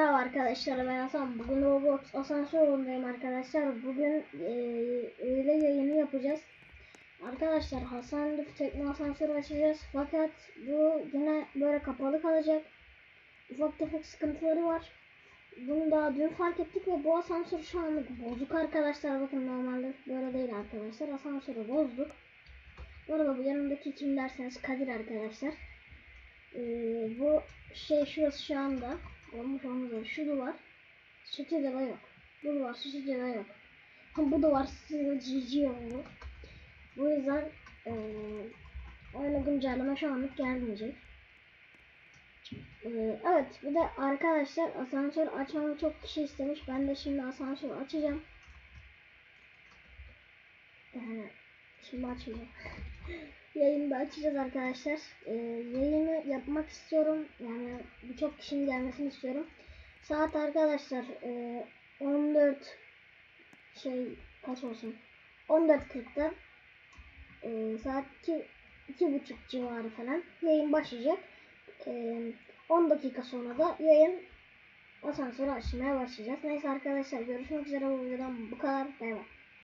Merhaba arkadaşlar ben Hasan. Bugün Roblox asansör oyundayım arkadaşlar. Bugün e, öğle yayını yapacağız. Arkadaşlar Hasan Lüf tekne asansörü açacağız. Fakat bu yine böyle kapalı kalacak. Ufak tefek sıkıntıları var. Bunu daha dün fark ettik ve bu asansör şu anlık bozuk arkadaşlar. Bakın normalde böyle değil arkadaşlar. Asansörü bozduk. Bu arada bu yanımdaki kim derseniz Kadir arkadaşlar. Ee, bu şey şurası şu anda olmuş olmadı. Şu duvar stüdyoda yok. Bu duvar stüdyoda yok. Ha, bu duvar stüdyoda cici oldu. Bu yüzden ee, oyuna güncelleme şu anlık gelmeyecek. Evet bir de arkadaşlar asansör açmamı çok kişi istemiş. Ben de şimdi asansör açacağım. Şimdi açmayacağım. Yayını da açacağız arkadaşlar. Yayını yapmak istiyorum. Yani birçok kişinin gelmesini istiyorum. Saat arkadaşlar e, 14 şey kaç olsun? 14.40'da e, saat 2 iki buçuk civarı falan yayın başlayacak. E, 10 dakika sonra da yayın asansörü açmaya başlayacağız. Neyse arkadaşlar görüşmek üzere bu videodan bu kadar. Bay bay.